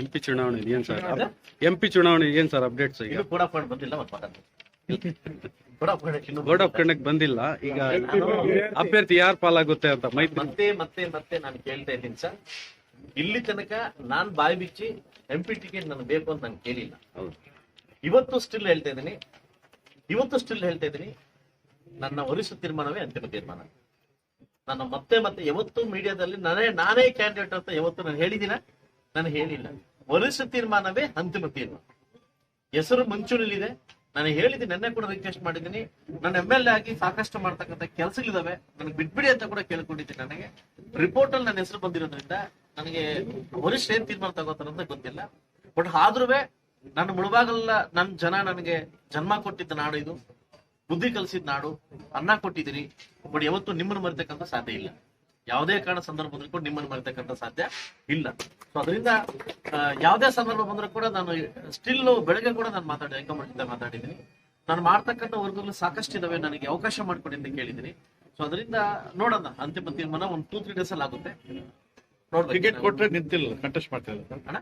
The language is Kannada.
ಎಂ ಪಿ ಚುನಾವಣೆ ಏನ್ ಸರ್ ಎಂ ಪಿ ಚುನಾವಣೆ ಏನ್ ಸರ್ ಅಪ್ಡೇಟ್ಸ್ ಈಗ? ಕೂಡ ಫಂಡ್ ಬಂದಿಲ್ಲ ಬೋರ್ಡ್ ಆಫ್ ಕಂಡಕ್ಟ್ ಬಂದಿಲ್ಲ. ಈಗ ಅಭ್ಯರ್ಥಿ ಯಾರು ಪಾಲಾಗುತ್ತೆ ಅಂತ ಮೈತ್ರಿ ಮತ್ತೆ ಮತ್ತೆ ಮತ್ತೆ ನಾನು ಕೇಳ್ತಾ ಇದ್ದೀನಿ ಸರ್. ಇಲ್ಲಿ ತನಕ ನಾನ್ ಬಾಯಿ ಬಿಚ್ಚಿ ಎಂ ಪಿ ಟಿಕೆಟ್ ನನಗೆ ಬೇಕು ಅಂತ ನಾನು ಕೇಳಿಲ್ಲ. ಇವತ್ತು ಸ್ಟಿಲ್ ಹೇಳ್ತಾ ಇದ್ದೀನಿ. ಇವತ್ತು ಸ್ಟಿಲ್ ಹೇಳ್ತಾ ಇದ್ದೀನಿ. ನನ್ನ ಒರಿಸು ತೀರ್ಮಾನವೇ ಅಂತಿಮ ತೀರ್ಮಾನ. ನಾನು ಮತ್ತೆ ಮತ್ತೆ ಯಾವತ್ತು ಮೀಡಿಯಾದಲ್ಲಿ ನಾನೇ ನಾನೇ ಕ್ಯಾಂಡಿಡೇಟ್ ಅಂತ ಯಾವತ್ತು ನಾನು ಹೇಳಿದಿನ? ನಾನು ಹೇಳಿಲ್ಲ. ವರಿಷ್ಠ ತೀರ್ಮಾನವೇ ಅಂತಿಮ ತೀರ್ಮಾನ. ಹೆಸರು ಮುಂಚೂಣಿಲಿದೆ ನಾನು ಹೇಳಿದ್ದೀನಿ ನೆನ್ನೆ ಕೂಡ ರಿಕ್ವೆಸ್ಟ್ ಮಾಡಿದ್ದೀನಿ. ನಾನು ಎಂ ಎಲ್ ಎ ಆಗಿ ಸಾಕಷ್ಟು ಮಾಡ್ತಕ್ಕಂಥ ಕೆಲಸಗಳಿದಾವೆ. ನನಗೆ ಬಿಟ್ಬಿಡಿ ಅಂತ ಕೂಡ ಕೇಳ್ಕೊಂಡಿದ್ದೀನಿ ನನಗೆ. ರಿಪೋರ್ಟ್ ಅಲ್ಲಿ ನನ್ನ ಹೆಸರು ಬಂದಿರೋದ್ರಿಂದ ನನಗೆ ವರಿಷ್ಠ ಏನ್ ತೀರ್ಮಾನ ತಗೋತಾರ ಅಂತ ಗೊತ್ತಿಲ್ಲ. ಬಟ್ ಆದ್ರೂ ನನ್ನ ಮುಳುಬಾಗಲ್ಲ ನನ್ನ ಜನ ನನಗೆ ಜನ್ಮ ಕೊಟ್ಟಿದ್ದ ನಾಡು ಇದು. ಬುದ್ಧಿ ಕಲಿಸಿದ ನಾಡು. ಅನ್ನ ಕೊಟ್ಟಿದ್ದೀನಿ. ಬಟ್ ಯಾವತ್ತು ನಿಮ್ಮನ್ನು ಮರಿತಕ್ಕಂಥ ಸಾಧ್ಯ ಇಲ್ಲ. ಯಾವುದೇ ಕಾರಣ ಸಂದರ್ಭದಲ್ಲಿ ಕೂಡ ನಿಮ್ಮನ್ನು ಮರಿತಕ್ಕಂಥ ಸಾಧ್ಯ ಇಲ್ಲ. ಅದರಿಂದ ಯಾವುದೇ ಸಂದರ್ಭ ಬಂದ್ರೂ ಕೂಡ ನಾನು ಸ್ಟಿಲ್ ಬೆಳಗ್ಗೆ ಕೂಡ ನಾನು ಮಾತಾಡಿ ಹೈಕಮಾಂಡ್ ಮಾತಾಡಿದ್ದೀನಿ. ನಾನು ಮಾಡ್ತಕ್ಕಂಥ ವರ್ಗಗಳು ಸಾಕಷ್ಟು ಇದಾವೆ ನನಗೆ ಅವಕಾಶ ಮಾಡಿಕೊಡಿ ಅಂತ ಕೇಳಿದ್ದೀನಿ. ಸೊ ಅದರಿಂದ ನೋಡೋಣ ಅಂತಿಮ ತೀರ್ಮಾನ ಒಂದು ಟೂ ತ್ರೀ ಡೇಸ್ ಅಲ್ಲಿ ಆಗುತ್ತೆ. ಕೊಟ್ರೆ ನಿಂತಿಲ್ಲ ಕಂಟೆಸ್ಟ್ ಮಾಡ್ತಿಲ್ಲ ಅಣ್ಣ?